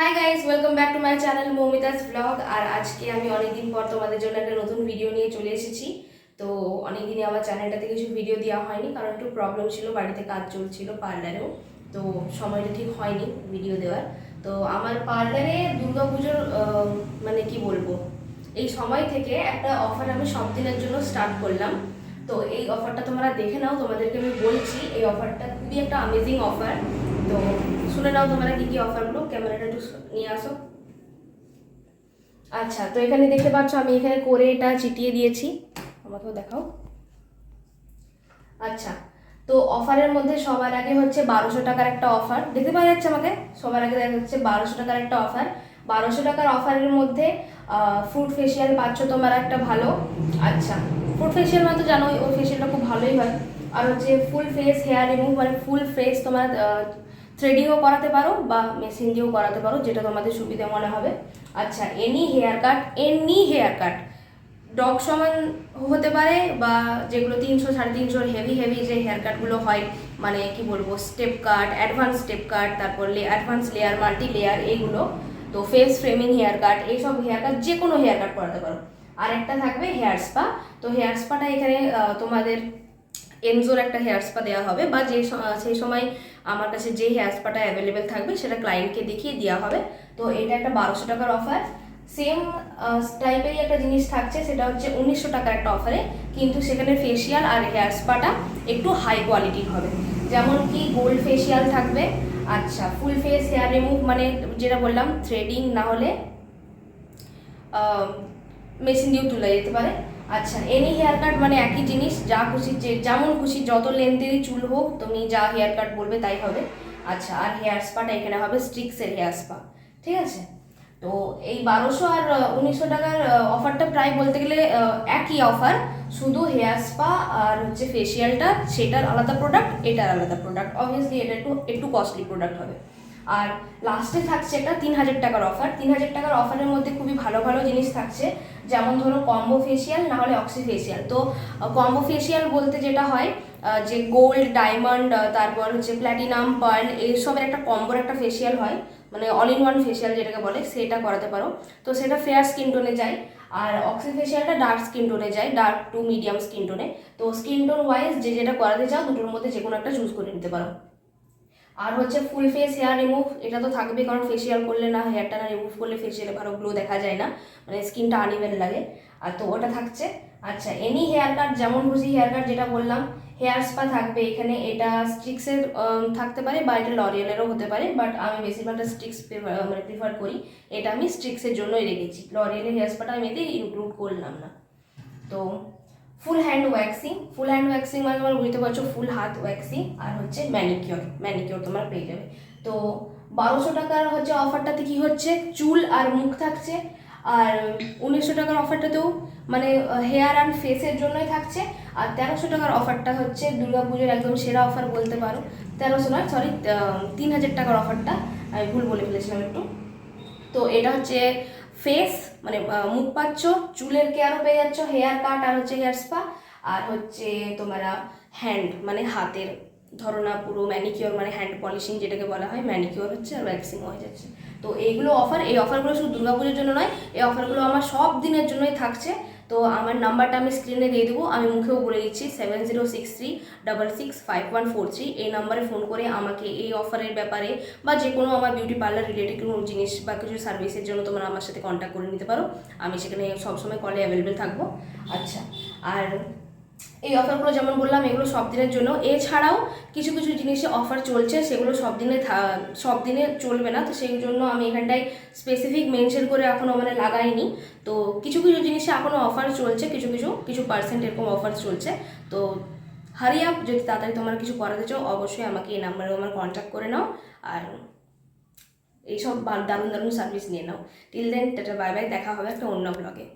Hi guys welcome back to my channel Moumita's blog আর আজকে আমি অনেকদিন পর তোমাদের জন্য একটা নতুন ভিডিও নিয়ে চলে এসেছি। তো অনেকদিনই আমার চ্যানেলটাতে কিছু ভিডিও দেওয়া হয়নি, কারণ একটু প্রবলেম ছিল, বাড়িতে কাজ চলছিল পার্লারেও তো সময়টা ঠিক হয়নি ভিডিও দেওয়ার। তো আমার পার্লারে দুর্গাপুজোর মানে কি বলব, এই সময় থেকে একটা অফার আমি সব দিনের জন্য স্টার্ট করলাম। তো এই অফারটা তোমরা দেখে নাও, তোমাদেরকে আমি বলছি, এই অফারটা খুবই একটা আমেজিং অফার তো শুনে নাও তোমরা কি কি অফারগুলো ক্যামেরাটা একটু নিয়ে আসো। আচ্ছা তো এখানে দেখতে পাচ্ছ আমি এখানে করে এটা চিটিয়ে দিয়েছি। আমাকেও দেখাও। আচ্ছা তো অফারের মধ্যে সবার আগে হচ্ছে বারোশো টাকার একটা অফার দেখতে পাওয়া যাচ্ছে আমাকে? সবার আগে দেখা যাচ্ছে বারোশো টাকার একটা অফার বারোশো টাকার অফারের মধ্যে ফুড ফেসিয়াল পাচ্ছ তোমার একটা ভালো। আচ্ছা ফুড ফেসিয়াল মানে তো জানোই ওই ফেসিয়ালটা খুব ভালোই হয়। আর হচ্ছে ফুল ফেস হেয়ার রিমুভ মানে ফুল ফেস তোমার থ্রেডিংও করাতে পারো বা মেশিন দিয়েও করাতে পারো, যেটা তোমাদের সুবিধে মনে হবে। আচ্ছা any hair cut any hair cut dog সমান হতে পারে বা যেগুলো তিনশো সাড়ে তিনশোর হেভি হেভি যে হেয়ার কাটগুলো হয় মানে কি বলব step cut advance step cut তারপর অ্যাডভান্স লেয়ার মাল্টি লেয়ার এইগুলো তো ফেস ফ্রেমিং হেয়ার কাট এইসব হেয়ার কাট যে কোনো হেয়ার কাট করাতে পারো। আর একটা থাকবে হেয়ার স্পা তো হেয়ার স্পাটা এখানে তোমাদের এনজোর একটা হেয়ার স্পা দেওয়া হবে বা যে সেই সময় আমার কাছে যে হেয়ার স্পাটা অ্যাভেলেবেল থাকবে সেটা ক্লায়েন্টকে দেখিয়ে দেওয়া হবে। তো এটা একটা বারোশো টাকার অফার সেম টাইপেরই একটা জিনিস থাকছে, সেটা হচ্ছে উনিশশো টাকার একটা অফারে কিন্তু সেখানে ফেসিয়াল আর হেয়ার স্পাটা একটু হাই কোয়ালিটির হবে। যেমন কি গোল্ড ফেসিয়াল থাকবে। আচ্ছা ফুল ফেস হেয়ার রিমুভ মানে যেটা বললাম থ্রেডিং না হলে মেশিন দিয়েও তোলা যেতে পারে। আচ্ছা এনি হেয়ার কাট মানে একই জিনিস, যা খুশি যে, যেমন খুশি যত লেন্থেরই চুল হোক, তুমি যা হেয়ার কাট বলবে তাই হবে। আচ্ছা আর হেয়ার স্পাটা এখানে হবে স্ট্রিক্সের হেয়ার স্পা ঠিক আছে? তো এই বারোশো আর উনিশশো টাকার অফারটা প্রায় বলতে গেলে একই অফার শুধু হেয়ার স্পা আর হচ্ছে ফেসিয়ালটা সেটার আলাদা প্রোডাক্ট এটার আলাদা প্রোডাক্ট অবভিয়াসলি এটা একটু একটু কস্টলি প্রোডাক্ট হবে। আর লাস্টে থাকছে একটা তিন হাজার টাকার অফার তিন হাজার টাকার অফারের মধ্যে খুবই ভালো ভালো জিনিস থাকছে। যেমন ধরো কম্বো ফেসিয়াল না হলে অক্সি ফেসিয়াল তো কম্বো ফেসিয়াল বলতে যেটা হয় যে গোল্ড ডায়মন্ড তারপর হচ্ছে প্ল্যাটিনাম পার্ল এইসবের একটা কম্বোর একটা ফেসিয়াল হয়। মানে অল ইন ওয়ান ফেসিয়াল যেটাকে বলে, সেটা করাতে পারো। তো সেটা ফেয়ার স্কিন টোনে যায়। আর অক্সি ফেসিয়ালটা ডার্ক স্কিন টোনে যায় ডার্ক টু মিডিয়াম স্কিন টোনে তো স্কিন টোন ওয়াইজ যে যেটা করাতে চাও, দুটোর মধ্যে যে কোনো একটা চুজ করে নিতে পারো। আর হচ্ছে ফুল ফেস হেয়ার রিমুভ এটা তো থাকবে কারণ ফেসিয়াল করলে না হেয়ারটা না রিমুভ করলে ফেসিয়ালে ভালো গ্লো দেখা যায় না মানে স্কিনটা আনইভেন লাগে। আর তো ওটা থাকছে। আচ্ছা এনি হেয়ার কাট যেমন খুশি হেয়ার কাট যেটা বললাম হেয়ার স্পা থাকবে এখানে, এটা স্ট্রিক্সের থাকতে পারে বা এটা লরিয়ালেরও হতে পারে বাট আমি বেশিরভাগটা স্ট্রিক্স মানে প্রিফার করি। এটা আমি স্ট্রিক্সের জন্যই রেখেছি। লরিয়ালের হেয়ার স্পাটা আমি এতে ইনক্লুড করলাম না। তো full hand waxing full hand waxing মানে তোমরা বুঝতে পারছ ফুল হাত ওয়্যাক্সিং আর হচ্ছে ম্যানিকিওর ম্যানিকিওর তোমরা পেয়ে যাবে। তো বারোশো টাকার হচ্ছে অফারটাতে কি হচ্ছে? চুল আর মুখ থাকছে। আর উনিশশো টাকার অফারটাতেও মানে হেয়ার অ্যান্ড ফেসের জন্যই থাকছে। আর তেরোশো টাকার অফারটা হচ্ছে দুর্গা পুজোর একদম সেরা অফার বলতে পারো। তেরোশো নয় সরি তিন হাজার টাকার অফারটা আমি ভুল বলে ফেলেছিলাম একটু। তো এটা হচ্ছে ফেস মানে মুখ পাচ্ছ চুলের কেয়ারও পেয়ে যাচ্ছ হেয়ার কাট আর হচ্ছে হেয়ার স্পা আর হচ্ছে তোমরা হ্যান্ড মানে হাতের ধরো না পুরো ম্যানিকিওর মানে হ্যান্ড পলিশিং যেটাকে বলা হয় ম্যানিকিওর হচ্ছে আর ভ্যাক্সিং হয়ে যাচ্ছে। তো এইগুলো অফার এই অফারগুলো শুধু দুর্গাপুজোর জন্য নয়, এই অফারগুলো আমার সব দিনের জন্যই থাকছে। তো আমার নাম্বারটা আমি স্ক্রিনে দিয়ে দেবো, আমি মুখেও বলে দিচ্ছি seven zero six three double six five one four three এই নাম্বারে ফোন করে আমাকে এই অফারের ব্যাপারে বা যে কোনো আমার বিউটি পার্লার রিলেটেড কোনো জিনিস বা কিছু সার্ভিসের জন্য তোমরা আমার সাথে কন্ট্যাক্ট করে নিতে পারো। আমি সেখানে সবসময় কলে অ্যাভেলেবেল থাকব। আচ্ছা আর এই অফারগুলো যেমন বললাম, এগুলো সব দিনের জন্য। এছাড়াও কিছু কিছু জিনিসে অফার চলছে, সেগুলো সব দিনে সব দিনে চলবে না। তো সেই জন্য আমি এখানটায় স্পেসিফিক মেনশন করে এখনও মানে লাগাইনি। তো কিছু কিছু জিনিসে এখনও অফার চলছে, কিছু কিছু কিছু পার্সেন্ট এরকম অফার চলছে। তো হারি আপ যদি তাড়াতাড়ি তোমার কিছু করাতে চাও, অবশ্যই আমাকে এই নাম্বারে আমার কন্ট্যাক্ট করে নাও। আর এইসব দারুণ দারুণ সার্ভিস নিয়ে নাও। Till then tata bye bye দেখা হবে একটা অন্য ব্লগে